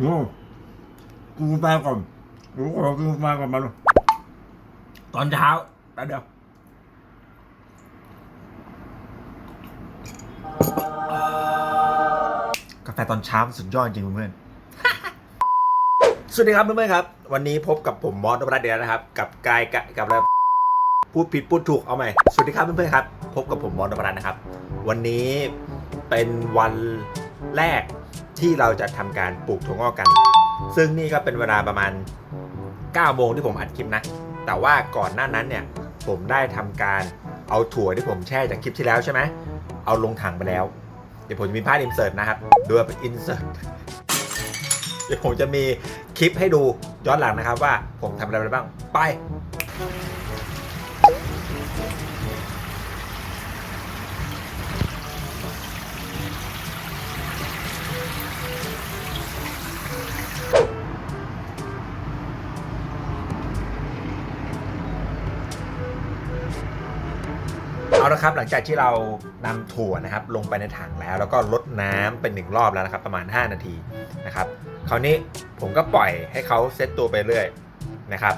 ดูกูไปก่อนกูขอกูมาก่อนมาดูตอนเช้าแป๊บเดียวกาแฟตอนเช้ามันสุดยอดจริงเพื่อน สวัสดีครับเพื่อนๆครับ วันนี้พบกับผมมอสนพรัตน์เดียนะครับ กับกายกะกับอะไรพูดผิดพูดถูกเอาใหม่ สวัสดีครับเพื่อนๆครับ พบกับผมมอสนพรัตน์นะครับ วันนี้เป็นวัน แรกที่เราจะทำการปลูกถั่วงอกกัน ซึ่งนี่ก็เป็นเวลาประมาณ9โมงที่ผมอัดคลิปนะ แต่ว่าก่อนหน้านั้นเนี่ยผมได้ทำการเอาถั่วที่ผมแช่จากคลิปที่แล้วใช่ไหมเอาลงถังไปแล้ว เดี๋ยวผมจะมีภาพอินเสิร์ตนะครับดูว่าเป็นอินเสิร์ตเดี๋ยวผมจะมีคลิปให้ดูย้อนหลังนะครับว่าผมทำอะไรไปบ้าง ไป ละครับหลังจากที่เรานำถั่วนะครับลงไปในถังแล้ว แล้วก็ลดน้ำเป็นหนึ่งรอบแล้วนะครับประมาณ 5 นาทีนะครับคราวนี้ผมก็ปล่อยให้เขาเซตตัวไปเรื่อยนะครับ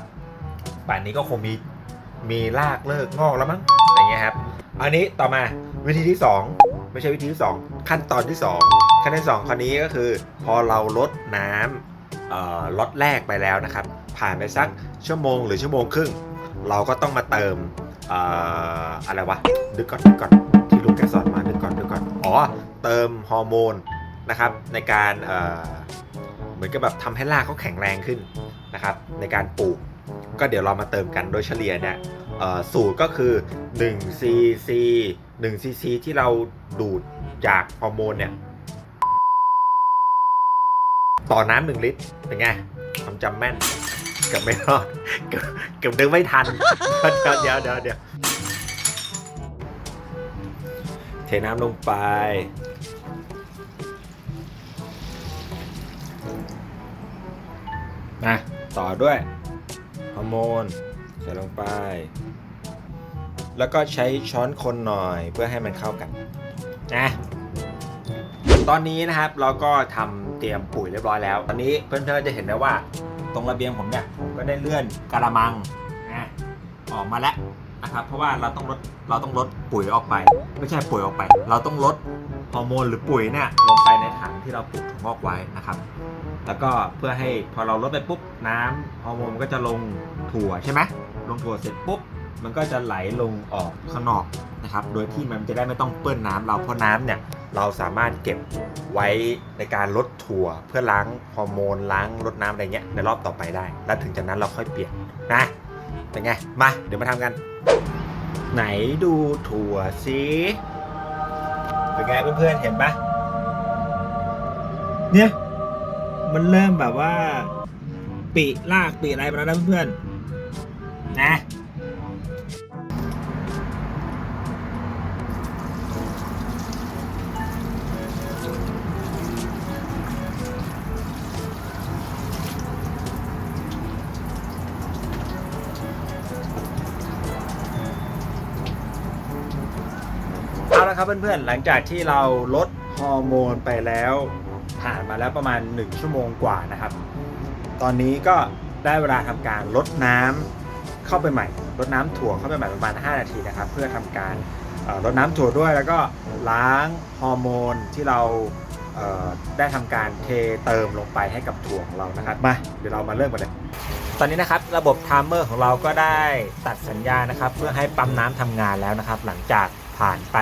ป่านนี้ก็คงมีมีรากเลิกงอกแล้วมั้งอะไรเงี้ยครับอันนี้ต่อมาวิธีที่ 2 ไม่ใช่วิธีที่ 2 ขั้นตอนที่ 2 ขั้นตอนที่2คราวนี้ก็คือ พอเราลดน้ำล็อตแรกไปแล้วนะครับ ผ่านไปสักชั่วโมงหรือชั่วโมงครึ่ง เราก็ต้องมาเติมเอะไรวะนึกก่อนนึกก่อนที่ลุงแกสอนมานึกก่อนนึกก่อนอ๋อเติมฮอร์โมนนะครับในการเอ่อเหมือนกับแบบทำให้รากเขาแข็งแรงขึ้นนะครับในการปลูกก็เดี๋ยวเรามาเติมกันโดยเฉลี่ยเนี่ยสูตรก็คือ1 cc 1 cc ที่เราดูดจากฮอร์โมนเนี่ยต่อน้ำหนึ่งลิตร เป็นไงความจำแม่น เกือบไม่รอด เกือบเกือบดึงไม่ทัน เดี๋ยวเดี๋ยวเดี๋ยว ทน้ำลงไปนะต่อด้วยฮอร์โมนใส่ลงไป แล้วก็ใช้ช้อนคนหน่อยเพื่อให้มันเข้ากันนะตอนนี้นะครับเราก็ทำเตรียมปุ๋ยเรียบร้อยแล้ว ตอนนี้เพื่อนๆจะเห็นได้ว่า ตรงระเบียงผมเนี่ยผมก็ได้เลื่อนกระมังนะออกมาแล้ว นะครับเพราะว่าเราต้องลดเราต้องลดปุ๋ยออกไป ไม่ใช่ปุ๋ยออกไป เราต้องลดฮอร์โมนหรือปุ๋ยเนี่ยลงไปในถังที่เราปลูกถั่วงอกไว้นะครับ แล้วก็เพื่อให้พอเราลดไปปุ๊บน้ำฮอร์โมนมันก็จะลงถั่วใช่ไหมลงถั่วเสร็จปุ๊บมันก็จะไหลลงออกข้างนอกนะครับ โดยที่มันจะได้ไม่ต้องเปื้อนน้ำเราเพราะน้ำเนี่ยเราสามารถเก็บไว้ในการลดถั่วเพื่อล้างฮอร์โมนล้างลดน้ำอะไรเงี้ยในรอบต่อไปได้ แล้วถึงจากนั้นเราค่อยเปลี่ยนนะเป็นไงมาเดี๋ยวมาทำกัน ไหนดูถั่วสิเป็นไงเพื่อนๆเห็นปะเนี่ย มันเริ่มแบบว่า ปีลากปีอะไรมาแล้วนะเพื่อนๆนะ เอาละครับเพื่อนๆ หลังจากที่เราลดฮอร์โมนไปแล้ว ผ่านมาแล้วประมาณ 1 ชั่วโมงกว่านะครับ ตอนนี้ก็ได้เวลาทำการลดน้ำเข้าไปใหม่ลดน้ำถั่วเข้าไปใหม่ประมาณ 5 นาทีนะครับ เพื่อทำการลดน้ำถั่วด้วยแล้วก็ล้างฮอร์โมนที่เราเได้ทำการเทเติมลงไปให้กับถั่วของเรานะครับมาเดี๋ยวเรามาเริ่มกันเลยตอนนี้นะครับระบบไทม์เมอร์ของเราก็ได้ตัดสัญญาณนะครับ เพื่อให้ปั๊มน้ำทำงานแล้วนะครับ หลังจากผ่านไป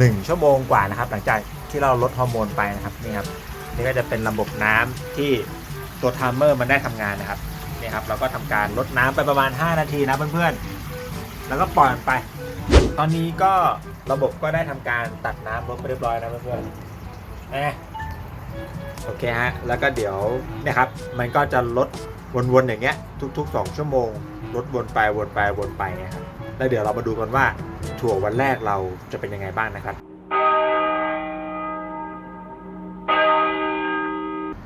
1 ชั่วโมงกว่านะครับ หลังจากที่เราลดฮอร์โมนไปนะครับนี่ครับนี่ก็จะเป็นระบบน้ำที่ตัวไทม์เมอร์มันได้ทำงานนะครับนี่ครับเราก็ทำการลดน้ำไปประมาณ 5 นาทีนะเพื่อนๆ แล้วก็ปล่อยมันไป ตอนนี้ก็ระบบก็ได้ทำการตัดน้ำลดไปเรียบร้อยนะเพื่อนๆเอะโอเคฮะแล้วก็เดี๋ยวเนะครับมันก็จะลดวนๆอย่างเงี้ยทุก ๆ 2 ชั่วโมงลดวนไปวนไปวนไปเนี่ยครับ แล้วเดี๋ยวเรามาดูกันว่าถั่ววันแรกเราจะเป็นยังไงบ้างนะครับ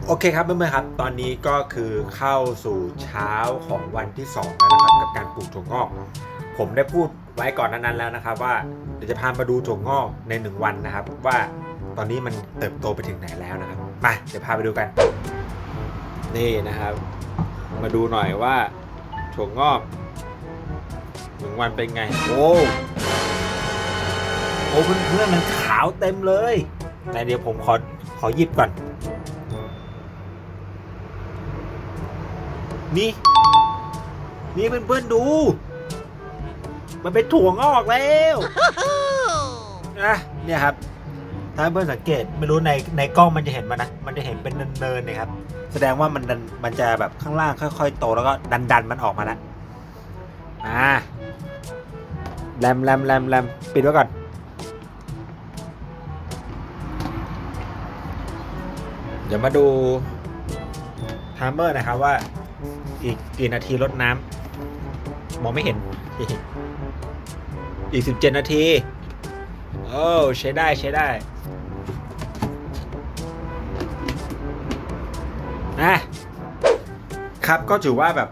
โอเคครับเพื่อนๆครับ ตอนนี้ก็คือเข้าสู่เช้าของวันที่2แล้วนะครับกับการปลูกถั่วงอก ผมได้พูดไว้ก่อนนานั้นแล้วนะครับ ว่าเดี๋ยวจะพามาดูถั่วงอกใน 1 วันนะครับ ว่าตอนนี้มันเติบโตไปถึงไหนแล้วนะครับมาเดี๋ยวพาไปดูกัน นี่นะครับ มาดูหน่อยว่าถั่วงอก หนึ่งวันเป็นไง โอ้โอ้เพื่อนๆมันขาวเต็มเลยแต่เดี๋ยวผมขอขอหยิบก่อน นี่ นี่เพื่อนๆดู มันเป็นถั่วงอกแล้วนะเนี่ยครับ ถ้าเพื่อนสังเกตไม่รู้ในในกล้องมันจะเห็นมันนะ มันจะเห็นเป็นเนินๆเนี่ยครับ แสดงว่ามันดันมันจะแบบข้างล่างค่อย ๆ โตแล้วก็ดันดันๆมันออกมาแล้วอ่า แรมแรมแรมแรมปิดไว้ก่อน เดี๋ยวมาดูไทม์เมอร์นะครับว่า อีกกี่นาทีลดน้ำมองไม่เห็น อีก17นาที โอ้ใช้ได้ใช้ได้นะครับก็ถือว่าแบบ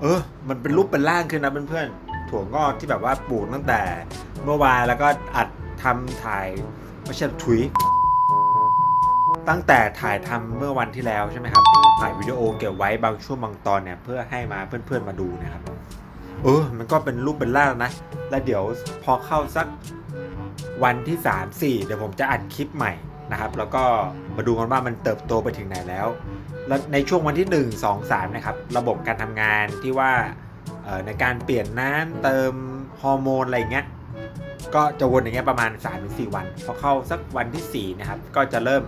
เออ มันเป็นรูปเป็นร่างขึ้นนะเพื่อนๆ ถั่วงอกที่แบบว่าปลูกตั้งแต่เมื่อวานแล้วก็อัดทำถ่ายไม่ใช่ถุย ตั้งแต่ถ่ายทำเมื่อวันที่แล้วใช่ไหมครับถ่ายวิดีโอเก็บไว้บางช่วงบางตอนเนี่ยเพื่อให้มาเพื่อนๆมาดูนะครับเออมันก็เป็นรูปเป็นร่างนะ แล้วเดี๋ยวพอเข้าสักวันที่ 3 4 เดี๋ยวผมจะอัดคลิปใหม่นะครับ แล้วก็มาดูกันว่ามันเติบโตไปถึงไหนแล้ว แล้วในช่วงวันที่ 1 2 3 นะครับ ระบบการทำงานที่ว่า ในการเปลี่ยนน้ำเติมฮอร์โมนอะไรเงี้ยก็จะวนอย่างเงี้ยประมาณ 3-4 วันพอเข้าสักวันที่ 4 นะครับ ก็จะเริ่ม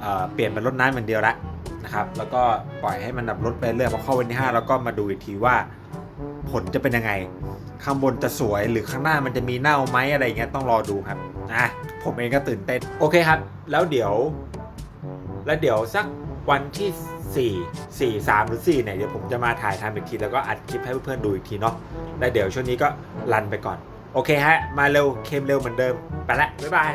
เเปลี่ยนเป็นรดน้ำเหมือนเดียวละนะครับ แล้วก็ปล่อยให้มันดับลดไปเรื่อยพอเข้าวันที่ 5 แล้วก็มาดูอีกทีว่าผลจะเป็นยังไง ข้างบนจะสวยหรือข้างหน้ามันจะมีเน่าไหมอะไรเงี้ยต้องรอดูครับอะผมเองก็ตื่นเต้นโอเคครับ แล้วเดี๋ยว แล้วเดี๋ยวสักวันที่ 4 4 3 หรือ 4 เนี่ย เดี๋ยวผมจะมาถ่ายทำอีกที แล้วก็อัดคลิปให้เพื่อนๆดูอีกทีเนาะแล้วเดี๋ยวช่วงนี้ก็รันไปก่อน โอเคฮะ มาเร็ว เข้มเร็วเหมือนเดิม ไปละ บ๊ายบาย